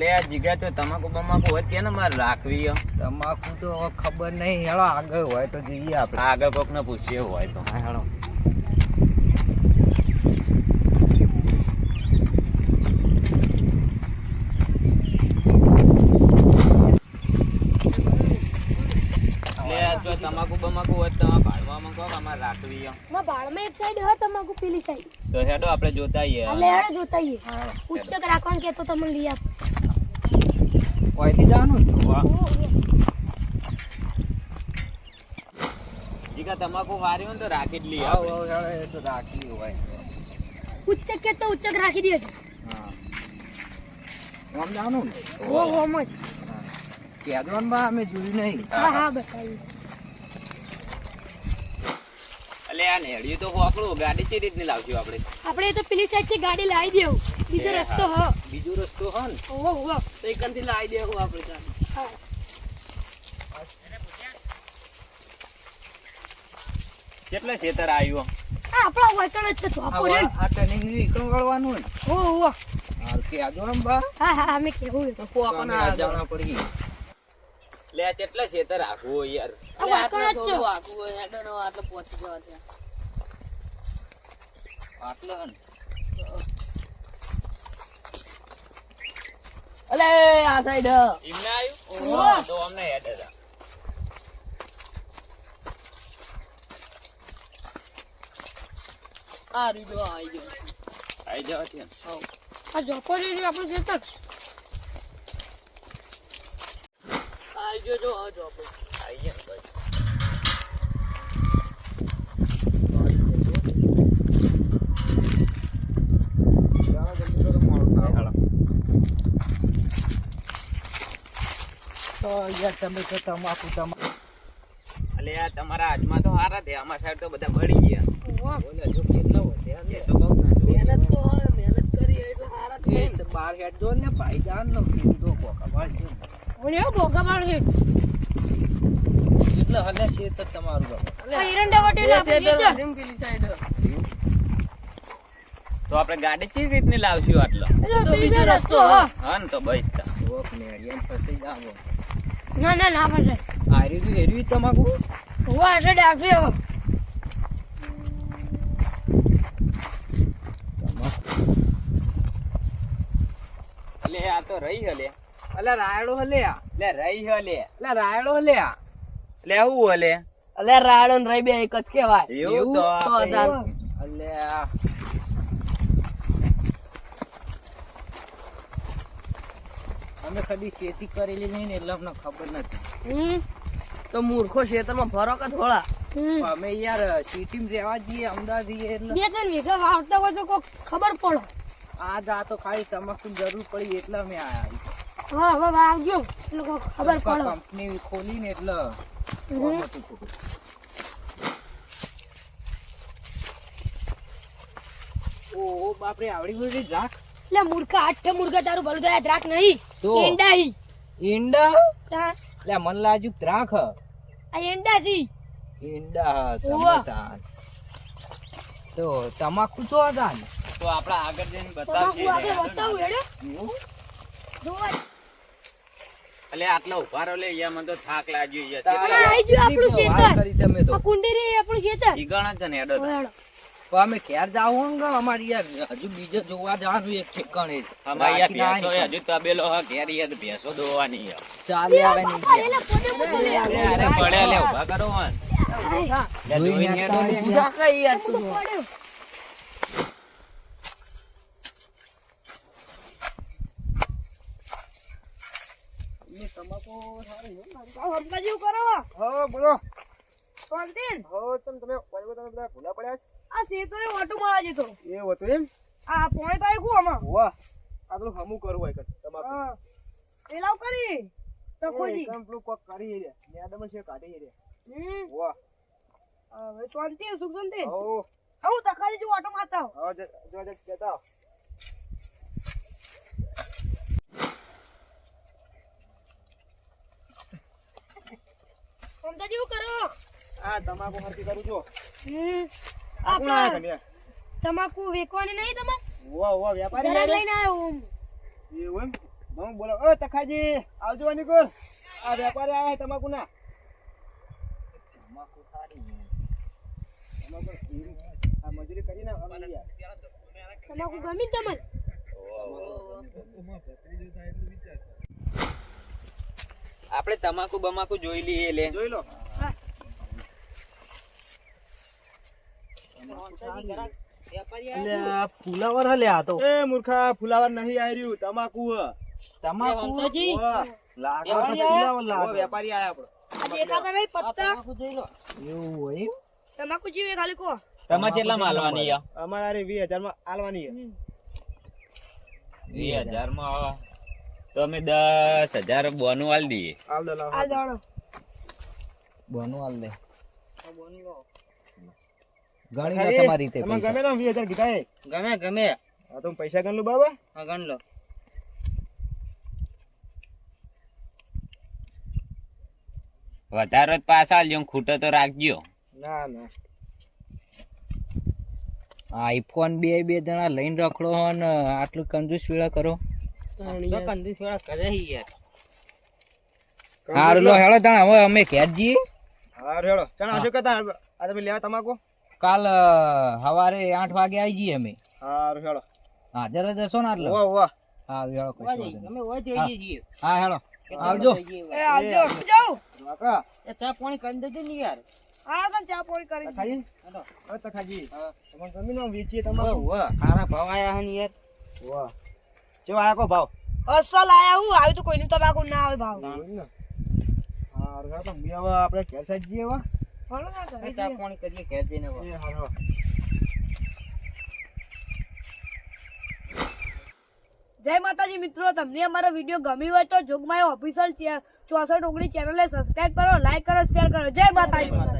લે આ જીગા તો તમાકુ બમાકુ હોય કે ને મારે રાખવી હે. તમાકુ તો હવે ખબર નહીં હેળો આગળ હોય તો જઈએ આપણે. આગળ કોક ને પૂછીએ હોય તો. હા હેળો. લે આ જો તમાકુ બમાકુ હોય તો તમારે ભાડવામાં કહો કે અમારે રાખવી હે. માં ભાડમાં એક સાઈડ હ તમાકુ પેલી સાઈડ તો હેડો આપણે જોતા આવીએ એટલે હેડો જોતા આઈએ. ઉચ્ચક રાખવાનું કે તો તમને લઈ આપ. કોઈથી જવાનું? વાહ. જીગા તમાકુ વારી હોય ને તો રાખી જ લઈએ આવો આપણે. આવ એ તો રાખી હોય. ઉચ્ચક કે તો ઉચ્ચક રાખી દેજો. હા. આમ જવાનું ને? ઓ ઓમ જ. કેદવાનમાં અમે જોયું નહીં. હા હા બતાવી અલે આ નેડિયું તો હોકળું ગાડી ચી રીતની લાવશું આપણે. આપણે તો પેલી સાઈડથી ગાડી લાવી દેવું. બીજો. રસ્તો હ. બીજો રસ્તો હો ને? ઓહો ઓહો તો એકંથી લાવી દેવું આપણે ગાડી હા. કેટલા ખેતર આવ્યો આ આપણા વચણ જ છે ચોપો રે. આ ટર્નિંગ નીકળ વળવાનું ને? ઓ ઓ. હાલ કેદવાન બા. હા હા અમે કેવું તો કો અમે આ આગળ. પડી. લે આ કેટલા ખેતર આખો યાર? આ આટલે જ થોડું હોય, હેડો ને આટલે પહોંચી જવા ત્યાં. આટલે ને? અલે આ સાઈડ એમને આવ્યું તો અમને હેડ હતા આ રીડો આવી ગયો આવી જાવ હઉ. આ જોપો રે રે આપણું આવી ગયો જો આ જોબ આવી ગયા ને ભાઈ ચાલો જલ્દી કરો મોડું થાય. હાલો. તો યાર તમે તો તમાકુ તમાકુ અલે યાર તમારા હાથમાં તો હારા થયા અમારા સાઈડ તો બધા બળી ગયા. બોલે જો કેટલો વધે તો બહુ મહેનત તો હવે મહેનત કરી એટલે હારા થાય બાર હેડ જો ને ભાઈ જાન નો કીધો કોકા ભાઈ છે. ઓલે ભોગા માર હે એટલે હલે છે તો તમારું આ એરંડા વાટેલા પેલી સાઈડ તો આપણે ગાડી ચી રીતની લાવશું આટલો? તો બીજો રસ્તો રસ્તો હા. ને તો બસ. તા. ઓક ને એમ ફસી જાવો ના ના ના પાસે આર્યું બી હેરવી તમાકુ? હું એટલે ડાફે હવે અલે આ તો રહી હલે. અલે રાયડો હલે આ. લે રહી હલે. લે રાયડો હલે આ. લે હું હલે. અલે રાયડો ને રહી બે એક જ કહેવાય. એવું તો તો અલે અમે કદી ખેતી કરેલી નહીં ને એટલે અમને ખબર નથી. તો મૂર્ખો ખેતરમાં ફરો કે થોડા અમે યાર સિટીમાં રહેવા જઈએ અમદાવાદ જઈએ એટલે. બે ત્રણ વીઘા વાવતા હોય તો કોઈ ખબર પડે. આ જા તો ખાલી તમાકુ જરૂર પડી એટલે અમે આયા હા હવે વાવજો. એટલે કોઈ ખબર પડે. કંપની ખોલી ને એટલે હતું બાપરે આવડી બધી રાખ એટલે મૂર્ખા આઠ મૂર્ખા તારું ભલું થાય દ્રાક નહીં. તો? એંડા હી. ઈંડા? તા- એટલે મન લાજુ દ્રાખ આ એંડા સી ઈંડા તમતા તો તમાકુ તો આદાન તો આપણે આગળ જઈને તમાકુ બતાવશે આપણે બતાવું હેડે. જોવા. અલે આટલા ઊભા રહો લે યા મને તો થાક લાગ્યો યાર આઈ ગયું આપણું ખેતર. કરી તમે આ કુંડી આપણું ખેતર. ઈ ગણ છે ને હેડો. અમે ઘેર જાવું ને અમારે યાર હજુ બીજે જોવા જવાનું એક ઠેકાણે અમારે યાર ભેંસો હજુ તબેલો હા ઘેર યાર ભેંસો દોવાની યાર ચાલી આવે નહીં. અરે પડે લે ઊભા કરો વાન. જોઈને હેડો લે. કઈ યાર તું પડ્યો. આ કરો હો બોલો શાંતિ ને? હો તમે તમે તમે બધા ભૂલા પડ્યા આ સેતો એ ઓટો મારા જતો. એવું હતું એમ? આ પોઈન્ટ આવી કુ આમાં. વાહ આ પેલું હમું કરવું હોય તમાકુ હા. પેલાવ કરી તો કોઈ પેલું કોક કરી રે મેડમ છે કાઢી રે. વાહ. હવે શાંતિ સુખ શાંતિ. હો હું તખાજી જો ઓટો મારતા હા જો જો જતા મમતા જેવું કરો? આ તમાકુ હરતી કરું છું. હમ. તમાકુ વેકવાની નહીં તમે? વાહ વાહ વ્યાપારી ઘરે લઈને આવ્યો હું. એવું એમ? હું બોલો. ઓ તખાજી આવજો અનિકુલ આ વેપારી આયા છે તમાકુના. તમાકુ, આ મજૂરી કરી ના. તમાકુ ગમી તમને? આપણે તમાકુ બમાકુ જોઈ લઈએ લે. જોઈ લો એટલે આ ફુલાવર હલે આ તો. એ મૂર્ખા ફુલાવર નહીં આવી રહ્યું તમાકુ હ. તમાકુ. લાગે તો ફુલાવર લાગે વેપારી આયા આપણો દેખાતા નહીં પત્તા? એવું હોય? તમાકુ જીવે ખાલી કો. તમારે કેટલા માલવાની યા અમારા રે વીસ હજારમાં આલવાની છે. વીસમાં તો અમે દસ હજાર બોનું આલ દઈએ. આલ દો લાવો. આ દાણો બનું હાલ દે. ગણી લો તમારી રીતે પૈસા. ગમે તો વીસ હજાર કીધા એ. ગમે ગમે. હા તો પૈસા ગણ લો બરાબર હા ગણ લો. વધારે જ પાછા લ્યો ખૂટો તો રાખજો. ના ના. આઈફોન બે બે જણા લઈને રખડો હો ને આટલું કંજૂસ વેળા કરો. કંદુ વેળા કરે યાર. હારું લો હેળો તાણ હવે અમે ઘેર જઈએ હા રેડો ચાલો આવજો કહેતા? આ તમે લેવા તમાકુ? કાલ સવારે આઠ વાગે આવી જઈએ અમે. હારું હેડો હાજર જ હશો ને આટલો? ઓવા ઓવા હા હેડો કશો અમે હોય જઈએ છીએ હા હેળો. આવજો. એ આવજો જાઉં? કાકા એ ચા પાણી કરી દેજો ને યાર. હા તો ચા પાણી કરી હવે તખાજી તમારે ગમી ના વેચીએ સારા ભાવ આયા હે ને યાર. વાહ આયા કો ભાવ? અસલ આયા હું આવી તો કોઈનું તમાકુ ના આવે ભાવ. હારું હેડો તો મેં હવે આપણે ઘેર સાઈડ જઈએ કરે ચા પાણી કરીએ ઘેર જઈને હવે. એ હારું જય માતાજી મિત્રો તમને અમારો વીડિયો ગમ્યો હોય તો જોગમાયો ઓફિશિયલ ચોસઠ ઓગણીસ ચેનલને સબસ્ક્રાઈબ કરો લાઈક કરો શેર કરો. જય માતાજી.